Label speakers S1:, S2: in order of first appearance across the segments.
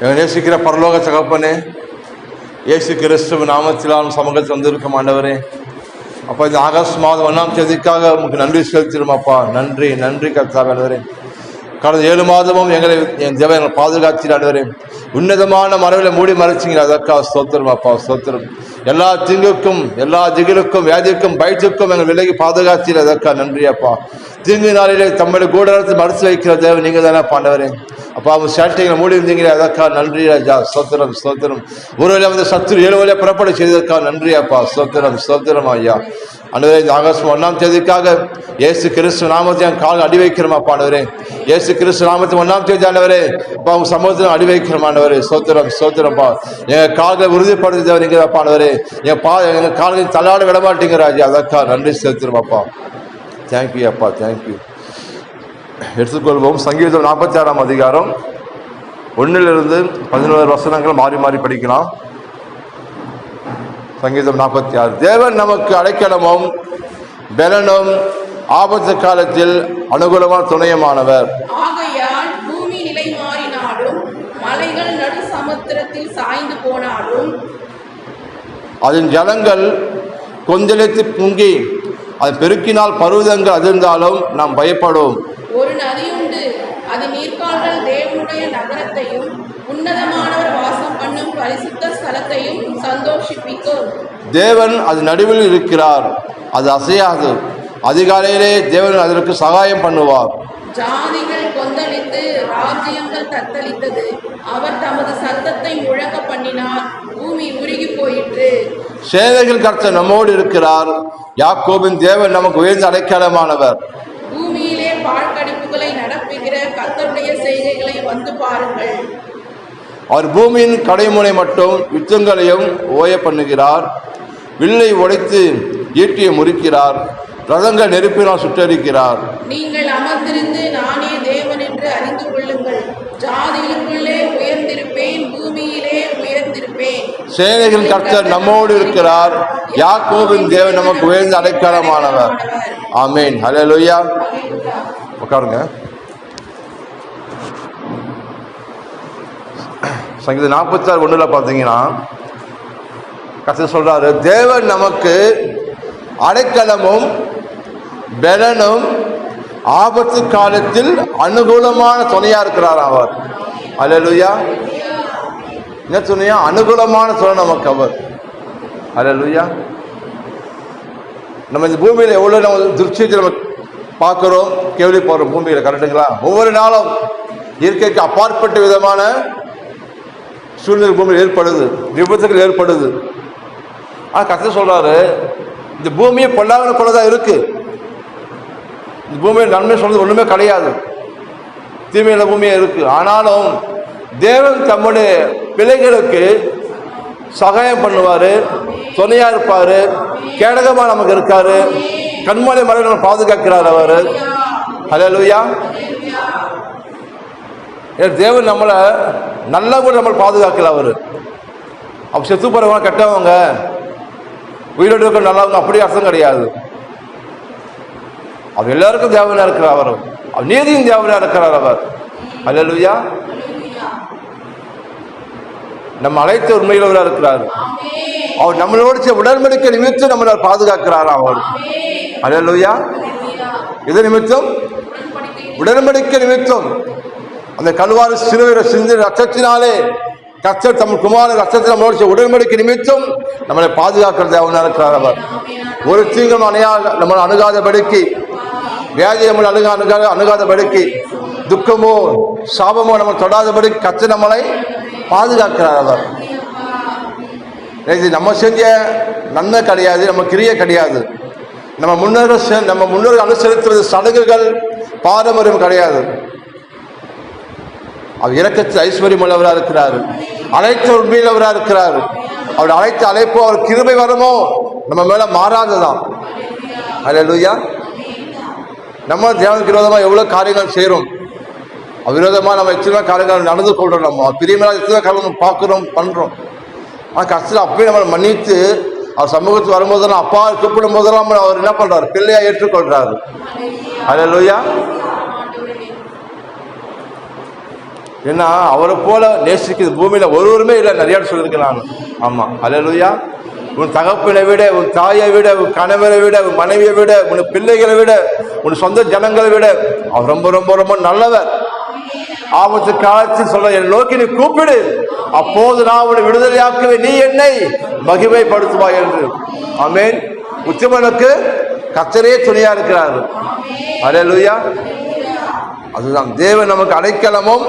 S1: எங்க நேசிக்கிற பரலோக சகப்பனே இயேசு கிறிஸ்துவ நாமத்திலான சமூகத்தில் வந்திருக்கும் ஆண்டவரே. அப்போ இந்த ஆகஸ்ட் மாதம் ஒன்றாம் தேதிக்காக உங்களுக்கு நன்றி செலுத்திடும் அப்பா. நன்றி நன்றி கர்த்தாவே ஆண்டவரே. கடந்த ஏழு மாதமும் எங்களை என் தேவை எங்களை பாதுகாத்து ஆண்டவரே. உன்னதமான மரவில் மூடி மறைச்சிங்க. அதற்காக ஸ்தோத்திரம் அப்பா ஸ்தோத்திரம். எல்லா தீங்குக்கும் எல்லா திகிலுக்கும் வியாதிக்கும் பயத்துக்கும் எங்கள் விலகி பாதுகாத்தீர் அதற்கா நன்றி அப்பா. தீங்கு நாளிலே தம்முடைய கூட மறுத்து வைக்கிற தேவன் நீங்கள் தானே பாண்டவரே அப்பா அவங்க சேட்டைகளை மூடி இருந்தீங்களே அதற்கா நன்றி ராஜா. சோத்திரம் சோத்திரம் ஒருவேளை வந்து சத்துரு ஏழு வழியை புறப்பட செய்ததற்கா நன்றி அப்பா. சோத்திரம் சோத்திரம் ஐயா. அன்றுவரே ஆகஸ்ட் ஒன்றாம் தேதிக்காக இயேசு கிறிஸ்து நாமத்தை என் கால் அடி வைக்கிறோமாப்பா ஆண்டவரே. இயேசு கிறிஸ்து நாமத்தை ஒன்றாம் தேதி ஆண்டவரே. இப்போ அவங்க சமூகத்தில் அடி வைக்கிறோமாண்டவரே சோத்திரம் சோத்திரம்ப்பா எங்கள் கால்களை உறுதிப்படுத்தவர் நீங்கள் ஆண்டவரே. என் பா எங்கள் கால்களை தள்ளாட விட மாட்டீங்க ராஜா. அதற்காக நன்றி செலுத்துறோம் தேங்க்யூ அப்பா. தேங்க்யூ எடுத்துக்கொள்வோம். சங்கீதம் நாற்பத்தி ஆறாம் அதிகாரம் ஒன்றிலிருந்து பதினோரு வசனங்கள் மாறி மாறி படிக்கலாம். சங்கீதம் நாற்பத்தி ஆறு. தேவன் நமக்கு அடைக்கலமும் பலனும் ஆபத்து காலத்தில் அனுகூலமான துணையமானவர்.
S2: ஆகையால் பூமி நிலை மாறினாலும் மலைகள் நடு சமுத்திரத்தில் சாய்ந்து போனாலும்
S1: அதன் ஜலங்கள் கொந்தளித்து பொங்கி அது பெருக்கினால் பருவதங்கள் அதிர்ந்தாலும் நாம் பயப்படும். தேவன் அது நடுவில் இருக்கிறார். அது அசையாது. அதிகாலையிலே தேவன் அதற்கு சகாயம் பண்ணுவார்.
S2: ஜாதிகள் கொந்தளித்து ராஜ்யங்கள் தத்தளித்தது. அவர் தமது சத்தத்தை முழங்க பண்ணினார். பூமி உருகி போயிற்று.
S1: சேனைகள் கர்த்தர் நம்மோடு இருக்கிறார். யாக்கோபின் தேவன் நமக்கு உயர்ந்த அடைக்கலமானவர்.
S2: பூமியிலே பாழ்கடிப்புகளை நடப்புகிற கர்த்தருடைய செய்கைகளை வந்து பாருங்கள்.
S1: அவர் பூமியின் கடைமுனை மட்டும் யுத்தங்களையும் ஓய பண்ணுகிறார். வில்லை உடைத்து ஈட்டியை முறிக்கிறார். ரதங்கள் நெருப்பினால் சுட்டரிக்கிறார்.
S2: நீங்கள் அமர்ந்திருந்து நானே தேவன் என்று அறிந்து கொள்ளுங்கள். ஜாதிகளுக்குள்ளே உயர்ந்திருப்பேன் பூமியிலே உயர்ந்திருப்பேன்.
S1: சேனைகளின் கர்த்தர் நம்மோடு இருக்கிறார். யாக்கோபின் தேவன் நமக்கு உயர்ந்த அடைக்கலமானவர். ஆமேன். ஹalleluya. உட்காருங்க. சங்கீதம் நாற்பத்தாறு ஒன்றில் பார்த்தீங்கன்னா கர்த்தர் சொல்கிறாரு தேவன் நமக்கு அடைக்கலமும் பலனும் ஆபத்து காலத்தில் அனுகூலமான துணையாக இருக்கிறார் அவர். அலலுயா என்ன துணையா? அனுகூலமான துணை நமக்கு அவர். அலலுயா நம்ம இந்த பூமியில் எவ்வளோ நம்ம திருச்சியத்தை நம்ம பார்க்குறோம் கேள்விப்படுறோம் பூமியில் கரெக்டுங்களா ஒவ்வொரு நாளும் இயற்கைக்கு அப்பாற்பட்ட விதமான சூழ்நிலை பூமியில் ஏற்படுது விபத்துகள் ஏற்படுது. ஆனால் கத்த சொல்றாரு இந்த பூமியை பொல்லாங்கன போல தான் இருக்கு. இந்த பூமியில் நன்மை சொல்றது ஒன்றுமே கிடையாது. தீமையில பூமியே இருக்கு. ஆனாலும் தேவன் தம்முடைய பிள்ளைகளுக்கு சகாயம் பண்ணுவாரு துணையா இருப்பாரு கேடகமா நமக்கு இருக்காரு. கண்மலை மலை நம்ம பாதுகாக்கிறார் அவர். ஹalleluya. ஏன் தேவன் நம்மளை நல்லா கூட நம்மளை பாதுகாக்கல அவர். அப்ப செத்து போகிறவங்க கெட்டவங்க. உயிரோடு இருக்க நல்லவங்க அப்படி அர்த்தம் கிடையாது. அவர் எல்லாருக்கும் தேவனா இருக்கிறார் அவர். அவர் நீதியும் தேவனா இருக்கிறார் அவர். அல்லேலூயா நம்ம அனைத்து உண்மையிலவராக இருக்கிறார். அவர் நம்மளோட சேர்ந்து உடன்படிக்கை நிமித்தம் நம்மளை பாதுகாக்கிறார் அவர். அல்லேலூயா இது நிமித்தம்? உடன்படிக்கை நிமித்தம். அந்த கல்வாறு சிறுவர் சிந்து ரத்தத்தினாலே கர்த்தர் தம் குமார ரத்தத்தில் நம்மளோடு உடன்படிக்கை நிமித்தம் நம்மளை பாதுகாக்கிறது தேவனா இருக்கிறார் அவர். ஒரு தீங்கும் அணையா நம்மளை அணுகாதபடிக்கு வியாதி நம்மளை அணுகா அணுகாத அணுகாதபடிக்கு துக்கமோ சாபமோ நம்ம தொடாதபடி கத்து நம்மளை பாதுகாக்கிறார் அவர். இது நம்ம செஞ்ச நன்மை கிடையாது நம்ம கிரிய கிடையாது. நம்ம முன்னோர்கள் செ- நம்ம முன்னோர்கள் அனுசரித்துவது சடங்குகள் பாரம்பரியம் கிடையாது. அவர் இறக்கத்தில் ஐஸ்வர்யம் உள்ளவராக இருக்கிறார். அழைத்த உண்மையிலவராக இருக்கிறார். அவர் அழைத்த அழைப்போ அவர் கிருபை வரமோ? நம்ம மேல மாறாததான் அல்லேலூயா நம்ம தேவனுக்கு விரோதமாக எவ்வளோ காரியங்கள் செய்கிறோம் விரோதமாக நம்ம எத்தனை காரியங்கள் நடந்து கொள்கிறோம் நம்ம. பிரியமில்லாத எத்தனை காரணம் பார்க்குறோம் பண்ணுறோம் ஆனால் கஷ்டத்தில் அப்பயே நம்மளை மன்னித்து அவர் சமூகத்துக்கு வரும்போதெல்லாம் அப்பா கூப்பிடும் போதெல்லாம் அவர் என்ன பண்ணுறாரு பிள்ளையாக ஏற்றுக்கொள்கிறாரு அல்ல லூயா ஏன்னா அவரை போல நேசிக்கிறது பூமியில ஒருவருமே இல்லை நிறைய சொல்லியிருக்கேன் நான் ஆமா. அல்லேலூயா உன் தகப்பனை விட உன் தாயை விட உன் கணவரை விட உன் மனைவியை விட உன் பிள்ளைகளை விட உன் சொந்த ஜனங்களை விட அவர் ரொம்ப ரொம்ப ரொம்ப நல்லவர். ஆபத்து காலத்தில் சொல்ற என் நோக்கி நீ கூப்பிடு. அப்போது நான் உன்னை விடுதலையாக்குவே நீ என்னை மகிமைப்படுத்துவாய் என்று. ஆமென். உச்சமனுக்கு கத்தரே துணையா இருக்கிறார். அல்லேலூயா அதுதான் தேவன் நமக்கு அடைக்கலமும்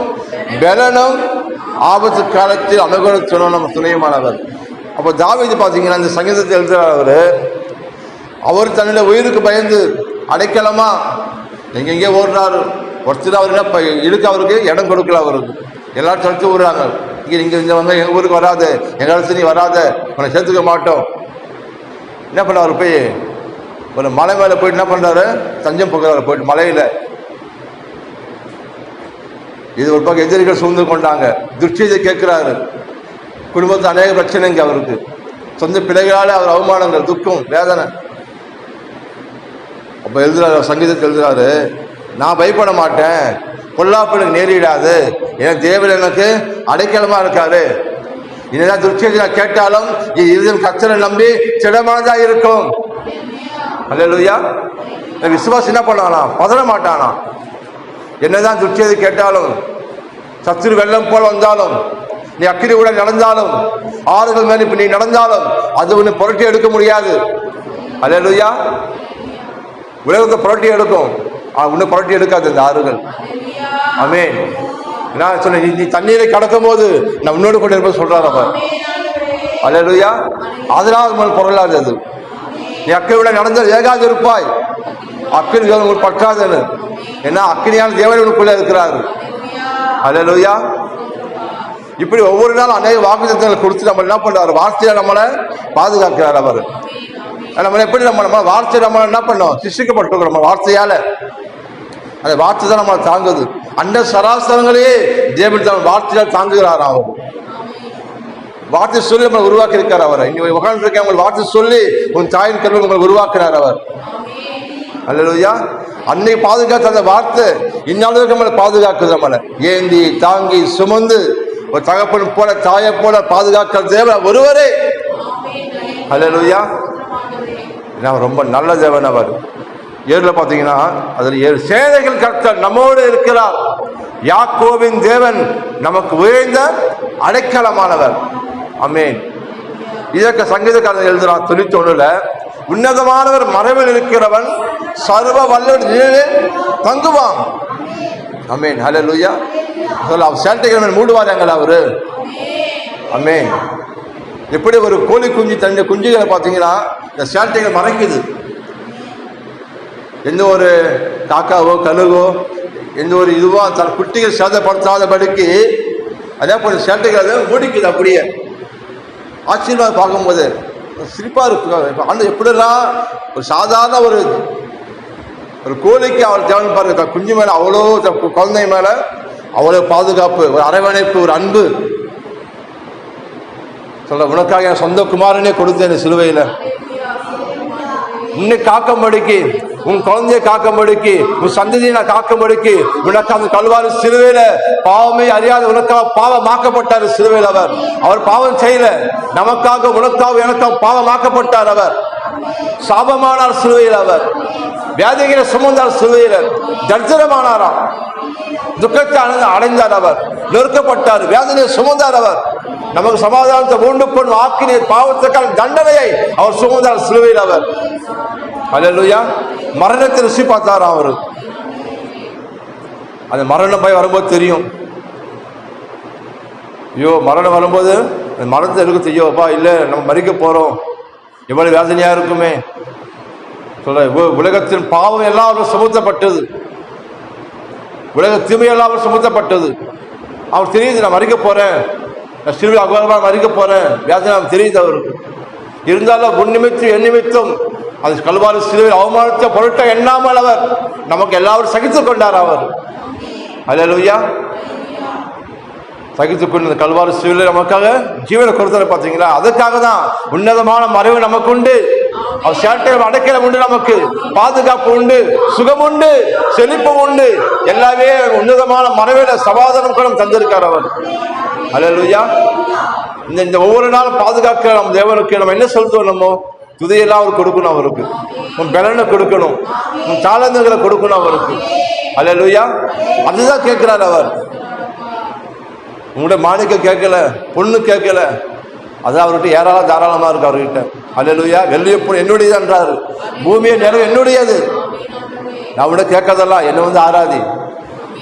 S1: பலனும் ஆபத்து காலத்தில் அனுகூல துணை நம்ம துணையுமானவர். அப்போ தாவிது பார்த்தீங்கன்னா இந்த சங்கீதத்தை எழுதுகிறவர் அவர் தன்னுடைய உயிருக்கு பயந்து அடைக்கலமா? நீங்கள் எங்கே ஓடுறாரு. ஒருத்தர் அவர் என்ன ப- இழுக்க அவருக்கு இடம் கொடுக்கல அவருக்கு எல்லாரும் தடுத்து விடுறாங்க. இங்கே இங்கே இங்கே வந்து எங்கள் ஊருக்கு வராது எங்கள் இடத்துல நீ வராத உன்னை சேர்த்துக்க மாட்டோம். என்ன பண்ணாரு போய்? ஒரு மலை மேலே போயிட்டு என்ன பண்ணுறாரு தஞ்சம் போகிறாரு போயிட்டு மலையில். இது ஒரு பக்கம் எதிரிகள் சூழ்ந்து கொண்டாங்க. துர்ச்செய்தி கேட்கிறாரு குடும்பத்தில் அநேக பிரச்சனைங்க அவருக்கு. சொந்த பிள்ளைகளால அவர் அவமானங்கள் துக்கம் வேதனை. அப்ப எழுதுறாரு சங்கீதத்தில் எழுதுறாரு நான் பயப்பட மாட்டேன். பொல்லாப்பனுக்கு நேரிடாது. என் தேவன் எனக்கு அடைக்கலமா இருக்காரு. என்னதான் துர்ச்செய்தி நான் கேட்டாலும் இருதயம் கத்தரை நம்பி திடமானதா இருக்கும். அல்லேலூயா. இந்த விசுவாசி என்ன பண்ணானா பதற மாட்டானா? என்னதான் துர்ச்செய்தி கேட்டாலும் சத்துரு வெள்ளம் போல் வந்தாலும் நீ அக்கினி கூட நடந்தாலும் ஆறுகள் மேல் இப்ப நீ நடந்தாலும் அது ஒண்ணு புரட்டி எடுக்க முடியாது. அல்லையா உலகத்தை புரட்டி எடுக்கும். ஒன்றும் ஒண்ணு புரட்டி எடுக்காது இந்த ஆறுகள். ஆமென். நான் சொன்னேன் நீ- தண்ணீரை கடக்கும் போது நான் உன்னோடு கொண்டு இருப்ப சொல்றாரு அவர். அல்லேலூயா. அதனால் பொருளாது அது. நீ அக்கினியோட நடந்தால் ஏகாது இருப்பாய். அக்கினி தேவன் உங்களுக்கு பற்றாதுன்னு ஏன்னா அக்கினியான தேவன் உனக்குள்ள இருக்கிறார். அல்லேலூயா இப்படி ஒவ்வொரு நாளும் அநேக வாக்குத்தங்களை கொடுத்து நம்ம என்ன பண்றாரு? வார்த்தையை நம்மளை பாதுகாக்கிறார் அவர். நம்ம எப்படி நம்ம நம்ம வார்த்தை நம்ம என்ன பண்ணோம்? சிஷிக்கப்பட்டிருக்கோம் நம்ம வார்த்தையால. அந்த வார்த்தை தான் நம்மளை தாங்குது. அந்த சராசரங்களே தேவன் தன் வார்த்தையால் தாங்குகிறார் அவர். வார்த்தை சொல்லி நம்மளை உருவாக்கி இருக்கார் அவர். இங்க உட்கார்ந்து இருக்க உங்கள் வார்த்தை சொல்லி உன் தாயின் கல்வி உங்களை உருவாக்குறார் அவர். அல்லையா அன்னை பாதுகாத்த அந்த வார்த்தை இந்நாளுக்கு நம்மளை பாதுகாக்குது நம்மளை. ஏந்தி தாங்கி சுமந்து ஒரு தகப்பன் போல தாயை போல பாதுகாக்கிற தேவன் ஒருவரே. அல்லையா நான் ரொம்ப நல்ல தேவன் அவர். ஏழுல பார்த்தீங்கன்னா அதில் ஏழு சேனைகள் கர்த்தர் நம்மோடு இருக்கிறார். யாக்கோவின் தேவன் நமக்கு உயர்ந்த அடைக்கலமானவர். அமேன் இதற்கு சங்கீதக்காரன் எழுதுறான் தொண்ணூத்தொன்னுல உன்னதமானவர் மறைவில் இருக்கிறவன் சர்வ வல்ல தங்குவான். அமேன் ஹலோ லூயா அவர் மூடுவார் மூடுவாராங்களா அவரு. அமேன் எப்படி ஒரு கோழி குஞ்சு தன்னுடைய குஞ்சுகளை பார்த்தீங்கன்னா இந்த சேட்டைகள் மறைக்குது. எந்த ஒரு காக்காவோ கழுகோ எந்த ஒரு இதுவோ தன் குட்டிகள் சேதப்படுத்தாதபடிக்கு அதே போல சேட்டைகள் மூடிக்குது அப்படியே. ஆச்சரியமாக பார்க்கும்போது சிரிப்பா இருக்கு அந்த எப்படிலாம் ஒரு சாதாரண ஒரு ஒரு கோழிக்கு அவர் தேவன் பாருங்க குஞ்சு மேல அவ்வளோ குழந்தை மேல அவ்வளோ பாதுகாப்பு ஒரு அரவணைப்பு ஒரு அன்பு. சொல்ல உனக்காக என் சொந்த குமாரனே கொடுத்தேன் சிலுவையில். இன்னும் காக்கம்படிக்கு உன் குழந்தையை காக்கும்படிக்கு உன் சந்ததியை நான் காக்கும்படிக்கு உனக்கு அந்த கல்வாரி சிலுவையில பாவமே அறியாத உனக்காக பாவமாக்கப்பட்டார் சிலுவையில் அவர். அவர் பாவம் செய்யல. நமக்காக உனக்காக எனக்காக பாவமாக்கப்பட்டார் அவர். சாபமானார் சிலுவையில் அவர். வியாதிகளை சுமந்தார் சிலுவையில். தர்ஜனமானாராம் துக்கத்தை அடைந்தார் அவர். நெருக்கப்பட்டார் வேதனையை சுமந்தார் அவர். நமக்கு சமாதானத்தை உண்டு கொண்டு ஆக்கினர் பாவத்துக்கான தண்டனையை அவர் சுமந்தார் சிலுவையில் அவர். அல்லேலூயா மரணத்தை ருசி பார்த்தாராம் அவர்? அந்த மரணம் போய் வரும்போது தெரியும். ஐயோ மரணம் வரும்போது அந்த மரணத்தை எடுக்க தெரியோப்பா இல்லை நம்ம மறிக்க போகிறோம் எவ்வளோ வேதனையாக இருக்குமே. சொல்ல உலகத்தின் பாவம் எல்லாம் அவர் சுமத்தப்பட்டது. உலக தீமையெல்லாம் அவர் சுமத்தப்பட்டது. அவர் தெரியுது நான் மறிக்க போகிறேன் நான் சிறுவி அகோரமாக மறிக்க போகிறேன் வேதனை தெரியுது அவருக்கு. இருந்தாலும் உன் நிமித்தம் என் நிமித்தம் அது கல்வாரி சிலுவையில் அவமானத்தை பொருட்ட எண்ணாமல் அவர் நமக்கு எல்லாரும் சகித்துக் கொண்டார் அவர். அல்லேலூயா. சகித்துக் கொண்டு இந்த கல்வாரி சிலுவையில் நமக்காக ஜீவனை கொடுத்தல பார்த்தீங்களா? அதுக்காக தான் உன்னதமான மறைவு நமக்கு உண்டு அவர் சேட்டையில் அடைக்கலம் உண்டு நமக்கு. பாதுகாப்பு உண்டு சுகம் உண்டு செழிப்பு உண்டு. எல்லாமே உன்னதமான மறைவில சமாதானம் கூட தந்திருக்கார் அவர். அல்லா இந்த இந்த ஒவ்வொரு நாளும் பாதுகாக்க நம்ம தேவனுக்கு நம்ம என்ன சொல்றோம் நம்ம துதியெல்லாம் அவர் கொடுக்கணும் அவருக்கு. உன் பலனை கொடுக்கணும். உன் தாளந்தங்களை கொடுக்கணும் அவருக்கு. அல்ல லூயா அதுதான் கேட்கிறார் அவர். உங்களோட மாணிக்க கேட்கல பொண்ணு கேட்கல. அது அவர்கிட்ட ஏராளம் தாராளமாக இருக்கு அவர்கிட்ட. லூயா வெள்ளிய பொண்ணு என்னுடையதுன்றாரு பூமியை நிலம் என்னுடையது. நான் விட கேட்கறதெல்லாம் என்னை வந்து ஆராதி.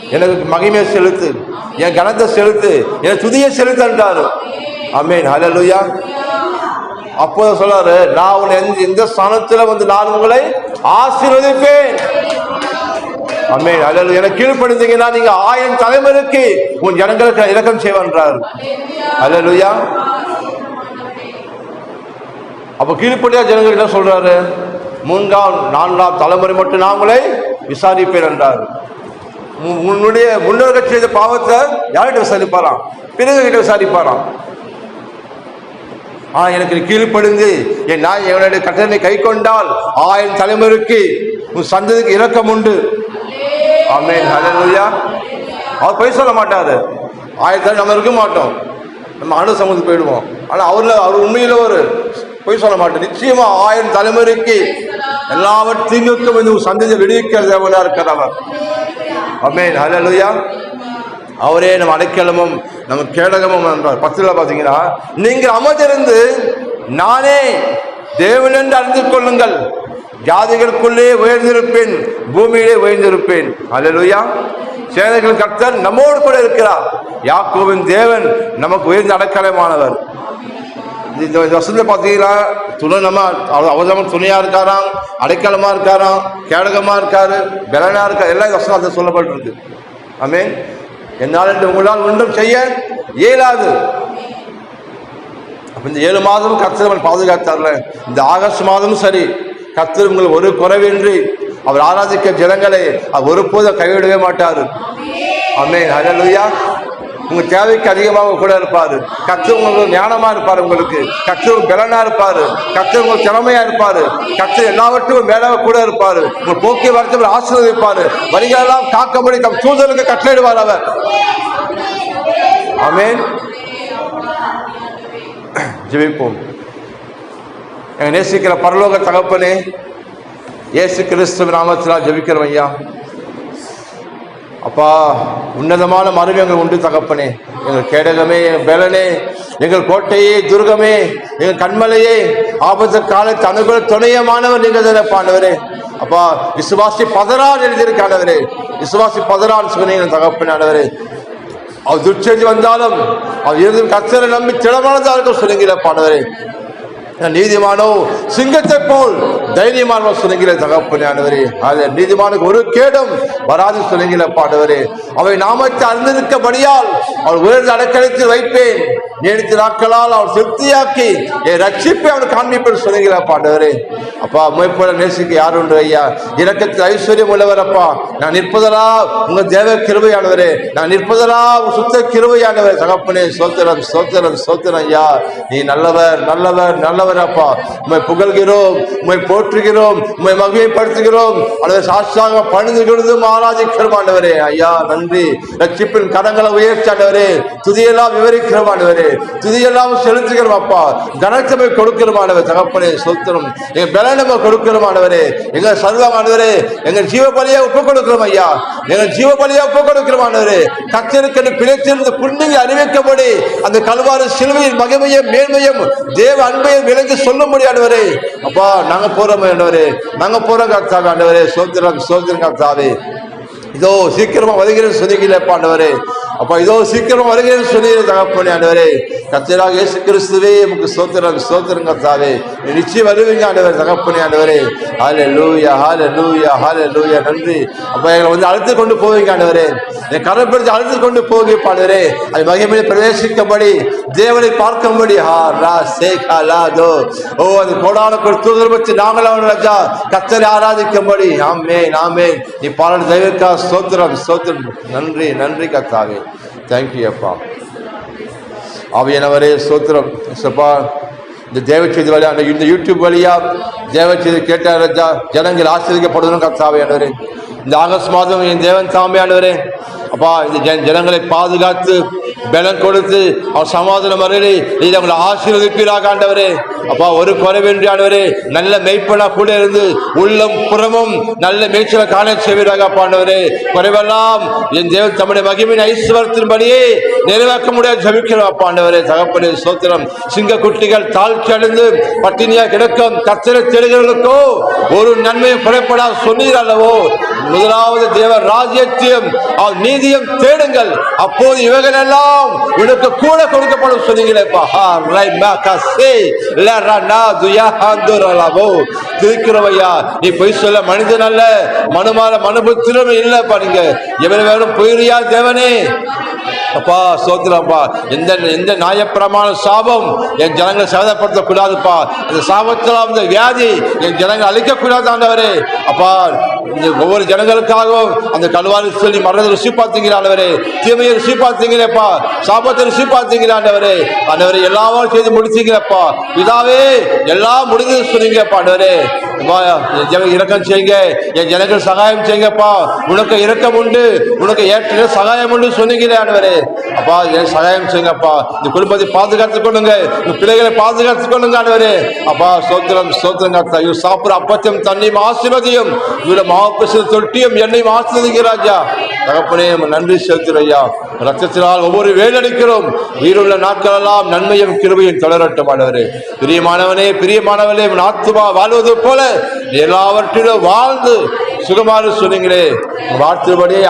S1: எனக்கு மகிமையை செலுத்து. என் கணத்தை செலுத்து. என் துதியை செலுத்து செலுத்துன்றாரு அமேன் ஹalleluya அப்போ சொல்றாரு நான் உன்னை எந்த எந்த ஸ்தானத்துல வந்து நான் உங்களை ஆசீர்வதிப்பேன். அம்மே அல்லது எனக்கு கீழ்ப்படுத்தீங்கன்னா நீங்க ஆயிரம் தலைமுறைக்கு உன் ஜனங்களுக்கு இலக்கம் இரக்கம் செய்வன்றார். ஹalleluya அப்ப கீழ்ப்படியா ஜனங்கள் என்ன சொல்றாரு? மூன்றாம் நான்காம் தலைமுறை மட்டும் நாங்களே விசாரிப்பேன் என்றார். உன்னுடைய முன்னோர்கள் செய்த பாவத்தை யார்கிட்ட விசாரிப்பாராம்? பிறகு கிட்ட விசாரிப்பாராம். ஆ எனக்கு கீழ்ப்படுந்து என் நாய் என்னுடைய கட்டளை கை கொண்டால் ஆயிரம் தலைமுறைக்கு உன் சந்ததிக்கு இரக்கம் உண்டு. ஆமென். ஹalleluya. அவர் பொய் சொல்ல மாட்டாரு. ஆயிரத்தி நம்ம இருக்க மாட்டோம். நம்ம அணு சமூகத்துக்கு போயிடுவோம். ஆனால் அவரில் அவர் உண்மையில் ஒரு பொய் சொல்ல மாட்டோம் நிச்சயமா ஆயிரம் தலைமுறைக்கு எல்லாவற்றையும் வந்து உன் சந்ததியை விடுவிக்கிற தேவனா இருக்கிற அவர். ஆமென். அவரே நம்ம அடைக்கலமும் நம்ம கேடகமும் என்றார். பத்துல பார்த்தீங்கன்னா நீங்கள் அமர்ந்திருந்து நானே தேவன் என்று அறிந்து கொள்ளுங்கள். ஜாதிகளுக்குள்ளே உயர்ந்திருப்பேன் பூமியிலே உயர்ந்திருப்பேன். அல்லேலூயா. சேனைகள் கர்த்தர் நம்மோடு கூட இருக்கிறார். யாக்கோவின் தேவன் நமக்கு உயர்ந்த அடைக்கலமானவர். இந்த இந்த வசனத்தை பார்த்தீங்கன்னா துணனமா அவசரமா துணையா இருக்காராம் அடைக்கலமா இருக்காராம் கேடகமா இருக்காரு பலனா இருக்காரு. எல்லாம் இந்த வசனம் ஐ சொல்லப்பட்டிருக்கு என்னால் என்று உங்களால் ஒன்றும் செய்ய இயலாது. இந்த ஏழு மாதம் கர்த்தர் அவன் பாதுகாத்தார்ல. இந்த ஆகஸ்ட் மாதமும் சரி. கர்த்தர் உங்களுக்கு ஒரு குறைவின்றி அவர் ஆராதிக்க ஜனங்களை அவர் ஒருபோதும் கைவிடவே மாட்டாரு. ஆமென். ஹalleluya உங்க தேவைக்கு அதிகமாக கூட இருப்பாரு. கத்து உங்களுக்கு ஞானமா இருப்பாரு உங்களுக்கு. கத்து பலனா இருப்பாரு. கத்து உங்களுக்கு திறமையா இருப்பாரு. கத்து எல்லாவற்றுக்கும் மேலாக கூட இருப்பாரு. உங்க போக்குவரத்து ஆசீர்வதிப்பாரு. வரிகளெல்லாம் காக்கபடி தம் சூழலுக்கு கட்டளையிடுவார் அவர். ஆமேன். ஜெபிப்போம். எங்க நேசிக்கிற பரலோக தகப்பனே இயேசு கிறிஸ்துவ நாமத்தினால் ஜெபிக்கிறோம் ஐயா. அப்பா உன்னதமான மறுமை எங்கள் உண்டு தகப்பனே. எங்கள் கேடகமே பலனே எங்கள் கோட்டையே துர்கமே எங்கள் கண்மலையே ஆபத்து காலத்து அனுகூல துணையமானவர் நீங்கள் தானே பாண்டவரே. அப்பா விசுவாசி பதறான் எழுதியிருக்கானவரே. விசுவாசி பதறான் சொன்னீங்க தகப்பனானவரே அவர் துர்ச்செய்தி வந்தாலும் அவர் இருந்து கத்தரை நம்பி திடமானதாக சொல்லுங்கிற பாண்டவரே. நீதிமானோ? சிங்கத்தை போல் தைரியமான சொல்லுங்கிற தகப்பனானவரே அது நீதிமானுக்கு ஒரு கேடும் வராது சொல்லுங்கிற பாடுவரே அவை நாமத்தை அறிந்திருக்கபடியால் அவள் உயர்ந்த அடைக்கலத்தில் வைப்பேன். நீடித்த நாட்களால் அவள் திருப்தியாக்கி என் ரட்சிப்பை அவனுக்கு காண்பிப்பேன் சொல்லுங்கிற பாண்டவரே. அப்பா உண்மைப்போல நேசிக்க யார் உண்டு ஐயா? இலக்கத்தில் ஐஸ்வர்யம் உள்ளவர் அப்பா நான் நிற்பதலா உங்க தேவ கிருபையானவரே. நான் நிற்பதலா உங்க சுத்த கிருபையானவர். தகப்பனே சோத்திரம் சோத்திரம் சோத்திரம் ஐயா. நீ நல்லவர் நல்லவர் நல்லவர். அப்பா உண்மை புகழ்கிறோம் உண்மை போற்றுகிறோம் உண்மை மகிமைப்படுத்துகிறோம். அல்லது சாஸ்தாங்க பணிந்து கொடுத்து ஆராதிக்கிறோம் ஆண்டவரே. ஐயா நன்றி. ரட்சிப்பின் கடங்களை உயர்ச்சாண்டவரே துதியெல்லாம் விவரிக்கிறோம் ஆண்டவரே. துதியெல்லாம் செலுத்துகிறோம் அப்பா. கனத்தமை கொடுக்கிறோம் ஆண்டவர். தகப்பனே சொத்திரம். எங்க பலனம கொடுக்கிறோம் ஆண்டவரே. எங்க சர்வம் ஆண்டவரே. எங்க ஜீவ பலியா ஒப்பு கொடுக்கிறோம் ஐயா. எங்க ஜீவ பலியா ஒப்பு கொடுக்கிறோம் ஆண்டவரே. கத்திருக்கின்ற பிழைத்திருந்த புண்ணிய அறிவிக்கப்படி அந்த கல்வாறு சிலுவையின் மகிமையும் மேன்மையும் தேவ அன்பையும் எனக்கு சொல்ல முடியாதவரே. அப்பா நாங்க போறோம் ஆண்டவரே நாங்க போறோம் கர்த்தாவே ஆண்டவரே. சோத்திரம் சோத்திரம் கர்த்தாவே. இதோ சீக்கிரமா வருகிறேன் சொன்னீங்களே ஆண்டவரே. அப்பா இதோ சீக்கிரம் வருகிறேன்னு சொல்லி தகப்பனே ஆண்டவரே. கத்திராக இயேசு கிறிஸ்துவே உமக்கு சோத்திரம் சோத்திரம் கர்த்தாவே. நிச்சயம் வருவீங்க ஆண்டவர் தகப்பனே ஆண்டவரே. ஹாலே லூயா ஹாலே லூயா ஹாலே லூயா நன்றி. அப்பா எங்களை வந்து அழுத்து கொண்டு போவீங்க ஆண்டவரே. என் கரப்படுத்தி அழுத்து கொண்டு போவீங்க பாடுவரே அது மகிமையை பிரவேசிக்கும்படி தேவனை பார்க்கும்படி. ஹா ரா சே கா லா தோ. ஓ அது கோடான தூதர் வச்சு நாங்களும் ராஜா கத்தரை ஆராதிக்கும்படி. ஆமே நாமே நீ பாடல் தெய்வக்கா சோத்திரம் சோத்திரம் நன்றி நன்றி கத்தாவே தேங்க்யூ அப்பா அவையனவரே சோத்திரம் சப்பா இந்த தேவ செய்தி வழியா அந்த இந்த யூடியூப் வழியா தேவ செய்தி கேட்ட ஜனங்கள் ஆசிரியப்படுவதும் கத்தாவையானவரே இந்த ஆகஸ்ட் மாதம் என் தேவன் சாமி அப்பா இந்த ஜன- ஜனங்களை பாதுகாத்து பலம் கொடுத்து அவர் சமாதானம் வரையிலே நீ அவங்களை ஆசீர்வதிப்பீராக ஆண்டவரே. அப்பா ஒரு குறைவின்றி ஆண்டவரே நல்ல மெய்ப்பனா கூட இருந்து உள்ளம் புறமும் நல்ல மேய்ச்சலை காண செய்வீராக அப்பா ஆண்டவரே. குறைவெல்லாம் என் தேவன் தம்முடைய மகிமின் ஐஸ்வரத்தின்படியே நிறைவாக்க முடியாது ஜபிக்கிறோம் அப்பா ஆண்டவரே. தகப்பனே சோத்திரம் சிங்க குட்டிகள் தாழ்ச்சி அடைந்து பட்டினியா கிடக்கும் கத்திர தேடுகிறவர்களுக்கோ ஒரு நன்மையும் குறைப்படா சொன்னீர் அல்லவோ. முதலாவது தேவ ராஜ்யத்தையும் நீதியும் தேடுங்கள். அப்போது இவைகள் எல்லாம் உனக்கு கூட கொடுக்கப்படும் சொன்னீங்களேப்பா மா, திருக்கிறவையா நீ பொய் சொல்ல மனிதன் அல்ல. மனுமால மனுபுத்திரம் இல்லப்பா பாருங்க எவன் வேறும் பொய்யா தேவனே. அப்பா சோத்திரப்பா எந்த எந்த நியாயப்பிரமான சாபம் என் ஜனங்களை சேதப்படுத்த கூடாதுப்பா இந்த சாபத்தில் அந்த வியாதி என் ஜனங்களை அழிக்க கூடாது ஆண்டவரே. அப்பா ஒவ்வொரு ஜனங்களுக்காகவும் அந்த கல்வாரி சொல்லி மரணத்தை ருசி பார்த்தீங்க ஆண்டவரே தீமையை ருசி பார்த்தீங்களேப்பா சாபத்தை ருசி பார்த்தீங்க ஆண்டவரே. ஆண்டவரே எல்லாவும் செய்து முடிச்சீங்களப்பா இதாவே எல்லாம் முடிஞ்சது சொன்னீங்கப்பா ஆண்டவரே. இறக்கம் என் செய்யுங்க. என் ஜனங்கள் சகாயம் செய்யுங்கப்பா உனக்கு இறக்கம் உண்டு. உனக்கு ஏற்ற சகாயம் உண்டு சொன்னீங்களே ஆண்டவரே. அப்பா என் சகாயம் செய்யுங்கப்பா இந்த குடும்பத்தை பாதுகாத்துக் கொள்ளுங்க. இந்த பிள்ளைகளை பாதுகாத்துக் கொள்ளுங்க ஆண்டவரே. அப்பா சோத்திரம் சோத்திரம் கர்த்தா இவர் அப்பத்தையும் தண்ணியும் ஆசீர்வதியும் இவர மாவுக்கு தொட்டியும் என்னை ஆசீர்வதிங்க ராஜா. தகப்பனே நன்றி செலுத்துகிறோம் ஐயா. ரத்தத்தினால் ஒவ்வொரு வேலடிக்கிறோம். உயிருள்ள நாட்களெல்லாம் நன்மையும் கிருபையும் தொடரட்டும் ஆண்டவரே. பிரியமானவனே பிரியமானவனே உன் ஆத்துமா வாழ்வது போல எல்லாவற்றிலும் வாழ்ந்து சுகமாக சொன்னீங்களே. உன் வார்த்தைப்படியே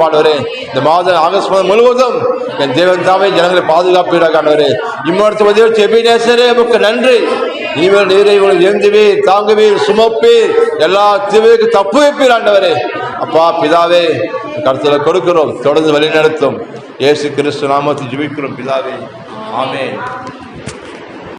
S1: பாடுவரே. இந்த மாதம் ஆகஸ்ட் மாதம் முழுவதும் என் தேவன் தாவை ஜனங்களை பாதுகாப்பீடாக ஆண்டவரே இம்மடுத்த உதவி உமக்கு நன்றி. நீங்கள் நீரை உங்களை ஏந்துவீர் தாங்குவீர் சுமப்பீர் எல்லா தீவிற்கு தப்பு வைப்பீர் ஆண்டவரே அப்பா பிதாவே கருத்துல கொடுக்கிறோம். தொடர்ந்து வழிநடத்தும். இயேசு கிறிஸ்து நாமத்தை ஜிபிக்கிறோம் பிதாவே. ஆமே